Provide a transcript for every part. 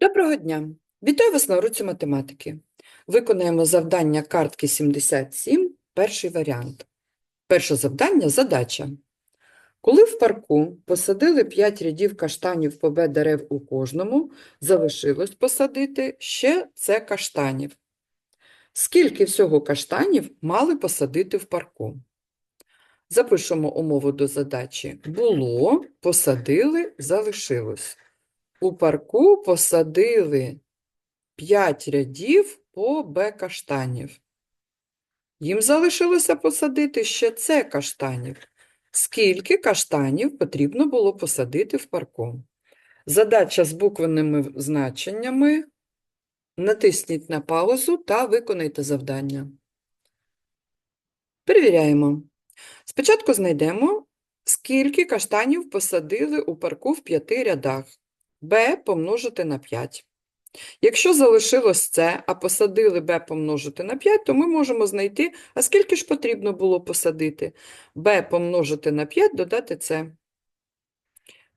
Доброго дня! Вітаю вас на уроці математики. Виконаємо завдання картки 77, перший варіант. Перше завдання – задача. Коли в парку посадили 5 рядів каштанів по Б дерев у кожному, залишилось посадити ще С каштанів. Скільки всього каштанів мали посадити в парку? Запишемо умову до задачі. Було, посадили, залишилось. У парку посадили 5 рядів по Б каштанів. Їм залишилося посадити ще С каштанів. Скільки каштанів потрібно було посадити в парку? Задача з буквенними значеннями. Натисніть на паузу та виконайте завдання. Перевіряємо. Спочатку знайдемо, скільки каштанів посадили у парку в п'яти рядах. B помножити на 5. Якщо залишилось це, а посадили b помножити на 5, то ми можемо знайти, а скільки ж потрібно було посадити? b помножити на 5 додати це.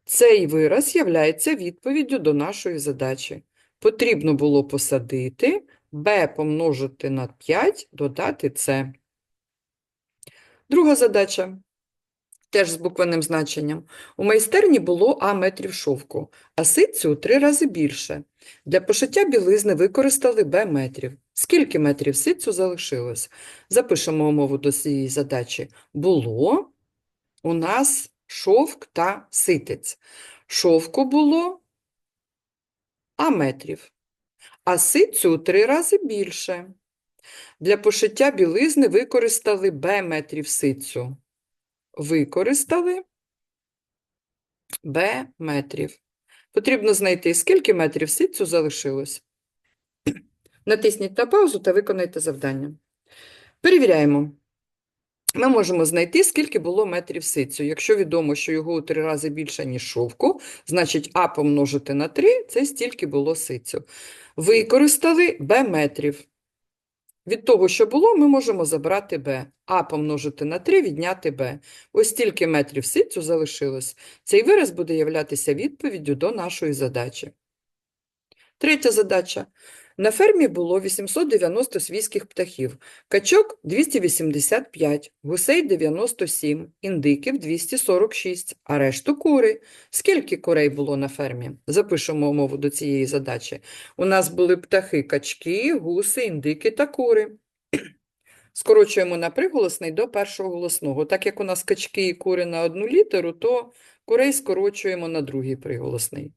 Цей вираз являється відповіддю до нашої задачі. Потрібно було посадити b помножити на 5 додати це. Друга задача. Теж з буквенним значенням. У майстерні було А метрів шовку, а ситцю три рази більше. Для пошиття білизни використали Б метрів. Скільки метрів ситцю залишилось? Запишемо умову до цієї задачі. Було у нас шовк та ситець. Шовку було А метрів, а ситцю у три рази більше. Для пошиття білизни використали Б метрів ситцю використали b метрів. Потрібно знайти, скільки метрів ситцю залишилось. Натисніть на паузу та виконайте завдання. Перевіряємо. Ми можемо знайти, скільки було метрів ситцю. Якщо відомо, що його у три рази більше, ніж шовку, значить А помножити на 3 – це стільки було ситцю. Використали b метрів. Від того, що було, ми можемо забрати b. А помножити на 3, відняти b. Ось стільки метрів ситцю залишилось. Цей вираз буде являтися відповіддю до нашої задачі. Третя задача. На фермі було 890 свійських птахів, качок – 285, гусей – 97, індиків – 246, а решту – кури. Скільки курей було на фермі? Запишемо умову до цієї задачі. У нас були птахи, качки, гуси, індики та кури. Скорочуємо на приголосний до першого голосного. Так як у нас качки і кури на одну літеру, то курей скорочуємо на другий приголосний.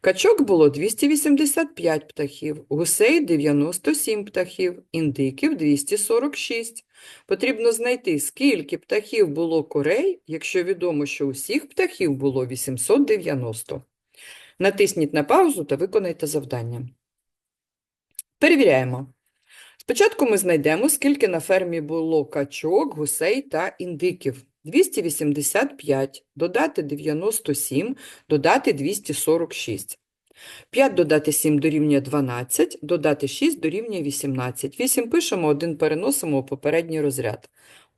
Качок було 285 птахів, гусей 97 птахів, індиків 246. Потрібно знайти, скільки птахів було курей, якщо відомо, що усіх птахів було 890. Натисніть на паузу та виконайте завдання. Перевіряємо. Спочатку ми знайдемо, скільки на фермі було качок, гусей та індиків. 285, додати 97, додати 246. 5 додати 7 дорівнює 12, додати 6 дорівнює 18. 8 пишемо, 1 переносимо у попередній розряд.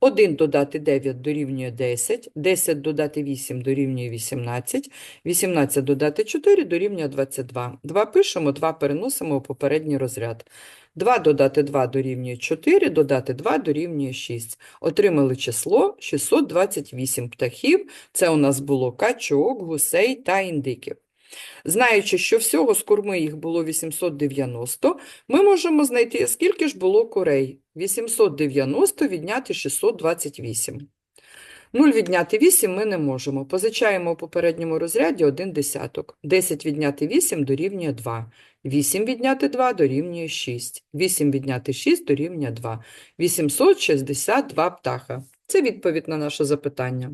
1 додати 9 дорівнює 10, 10 додати 8 дорівнює 18, 18 додати 4 дорівнює 22. 2 пишемо, 2 переносимо у попередній розряд. 2 додати 2 дорівнює 4, додати 2 дорівнює 6. Отримали число 628 птахів. Це у нас було качок, гусей та індиків. Знаючи, що всього з курми їх було 890, ми можемо знайти, скільки ж було курей. 890 відняти 628. 0 відняти 8 ми не можемо. Позичаємо у попередньому розряді 1 десяток. 10 відняти 8 дорівнює 2. 8 відняти 2 дорівнює 6. 8 відняти 6 дорівнює 2. 862 птаха. Це відповідь на наше запитання.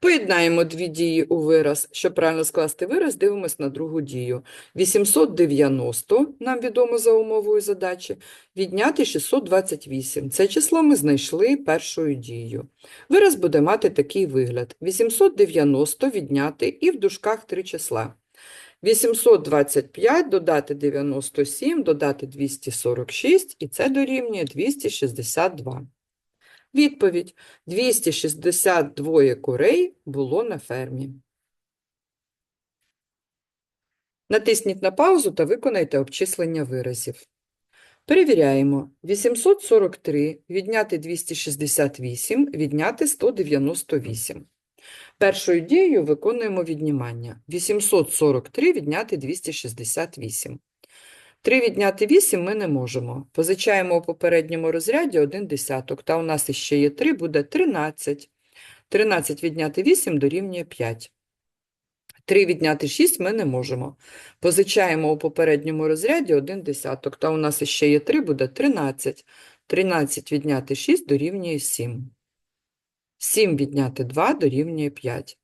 Поєднаємо дві дії у вираз. Щоб правильно скласти вираз, дивимось на другу дію. 890, нам відомо за умовою задачі, відняти 628. Це число ми знайшли першою дією. Вираз буде мати такий вигляд. 890 відняти і в дужках три числа. 825 додати 97, додати 246, і це дорівнює 262. Відповідь. 262 курей було на фермі. Натисніть на паузу та виконайте обчислення виразів. Перевіряємо. 843 відняти 268, відняти 198. Першою дією виконуємо віднімання. 843 відняти 268. 3 відняти 8 ми не можемо. Позичаємо у попередньому розряді 1 десяток, та у нас іще є 3, буде 13. 13 відняти 8 дорівнює 5. 3 відняти 6 ми не можемо. Позичаємо у попередньому розряді 1 десяток, та у нас іще є 3, буде 13. 13 відняти 6 дорівнює 7. 7 відняти 2 дорівнює 5.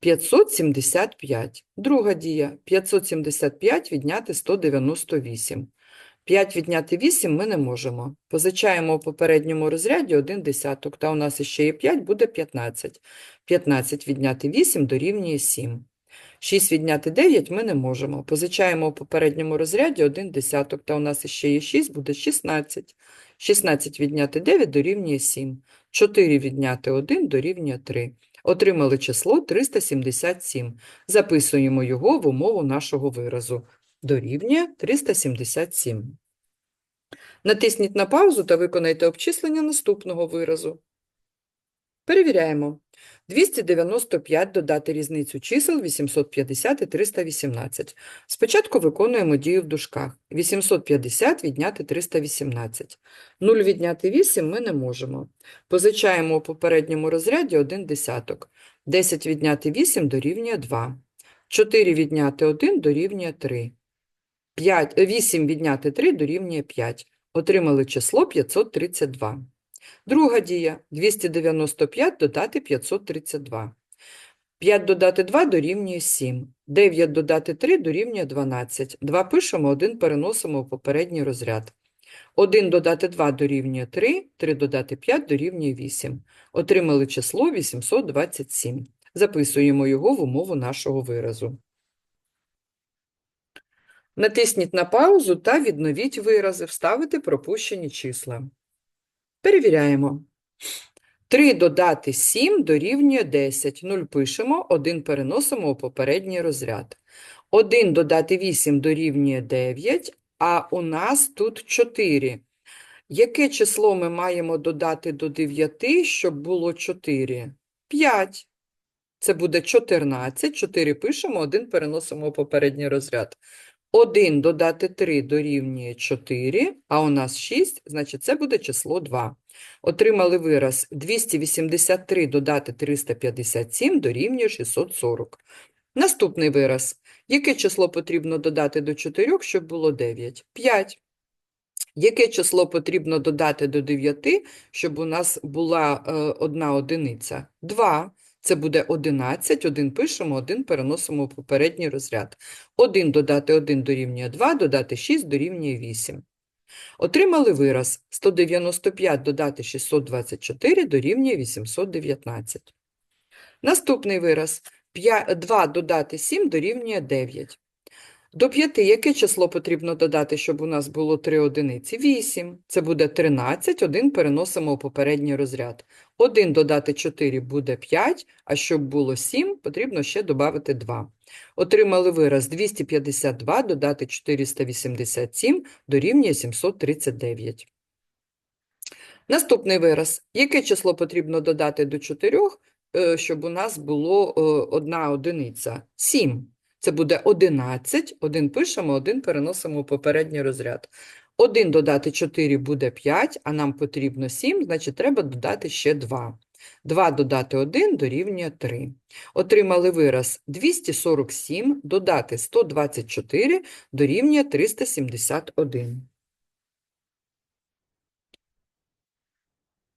575. Друга дія. 575 відняти 198. 5 відняти 8 ми не можемо. Позичаємо у попередньому розряді 1 десяток, та у нас іще є 5, буде 15. 15 відняти 8 дорівнює 7. 6 відняти 9 ми не можемо. Позичаємо у попередньому розряді 1 десяток, та у нас іще є 6, буде 16. 16 відняти 9 дорівнює 7. 4 відняти 1 дорівнює 3. Отримали число 377. Записуємо його в умову нашого виразу. Дорівнює 377. Натисніть на паузу та виконайте обчислення наступного виразу. Перевіряємо. 295 додати різницю чисел 850 і 318. Спочатку виконуємо дію в дужках. 850 відняти 318. 0 відняти 8 ми не можемо. Позичаємо у попередньому розряді 1 десяток. 10 відняти 8 дорівнює 2. 4 відняти 1 дорівнює 3. 5, 8 відняти 3 дорівнює 5. Отримали число 532. Друга дія. 295 додати 532. 5 додати 2 дорівнює 7. 9 додати 3 дорівнює 12. 2 пишемо, 1 переносимо в попередній розряд. 1 додати 2 дорівнює 3, 3 додати 5 дорівнює 8. Отримали число 827. Записуємо його в умову нашого виразу. Натисніть на паузу та відновіть вирази, вставити пропущені числа. Перевіряємо. 3 додати 7 дорівнює 10. 0 пишемо, 1 переносимо у попередній розряд. 1 додати 8 дорівнює 9, а у нас тут 4. Яке число ми маємо додати до 9, щоб було 4? 5. Це буде 14. 4 пишемо, 1 переносимо у попередній розряд. 1 додати 3 дорівнює 4, а у нас 6, значить це буде число 2. Отримали вираз 283 додати 357 дорівнює 640. Наступний вираз. Яке число потрібно додати до 4, щоб було 9? 5. Яке число потрібно додати до 9, щоб у нас була е, одна одиниця? 2. Це буде 11, 1 пишемо, 1 переносимо в попередній розряд. 1 додати 1 дорівнює 2, додати 6 дорівнює 8. Отримали вираз 195 додати 624 дорівнює 819. Наступний вираз 2 додати 7 дорівнює 9. До 5 яке число потрібно додати, щоб у нас було 3 одиниці? 8. Це буде 13, 1 переносимо у попередній розряд. 1 додати 4 буде 5, а щоб було 7, потрібно ще додати 2. Отримали вираз 252 додати 487 дорівнює 739. Наступний вираз. Яке число потрібно додати до 4, е, щоб у нас було е, одна одиниця? 7. Це буде 11, 1 пишемо, 1 переносимо у попередній розряд. 1 додати 4 буде 5, а нам потрібно 7, значить треба додати ще 2. 2 додати 1 дорівнює 3. Отримали вираз 247 додати 124 дорівнює 371.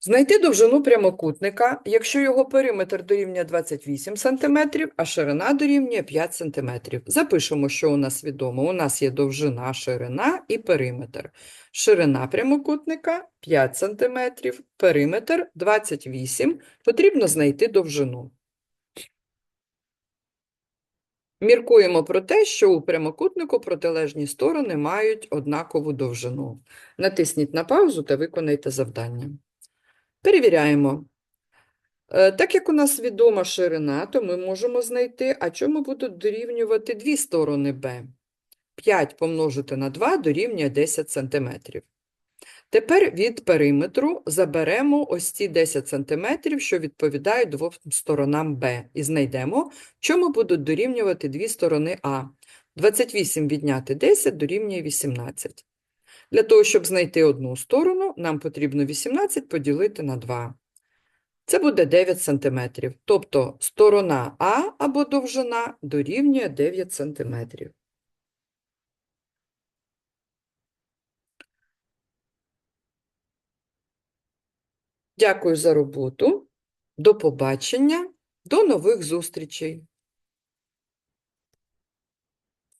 Знайти довжину прямокутника, якщо його периметр дорівнює 28 см, а ширина дорівнює 5 см. Запишемо, що у нас відомо. У нас є довжина, ширина і периметр. Ширина прямокутника 5 см, периметр 28 Потрібно знайти довжину. Міркуємо про те, що у прямокутнику протилежні сторони мають однакову довжину. Натисніть на паузу та виконайте завдання. Перевіряємо. Е, Так як у нас відома ширина, то ми можемо знайти, а чому будуть дорівнювати дві сторони Б. 5 помножити на 2 дорівнює 10 см. Тепер від периметру заберемо ось ці 10 см, що відповідають двом сторонам Б, і знайдемо, чому будуть дорівнювати дві сторони А. 28 відняти 10 дорівнює 18. Для того, щоб знайти одну сторону, нам потрібно 18 поділити на 2. Це буде 9 см. Тобто сторона А або довжина дорівнює 9 см. Дякую за роботу. До побачення. До нових зустрічей.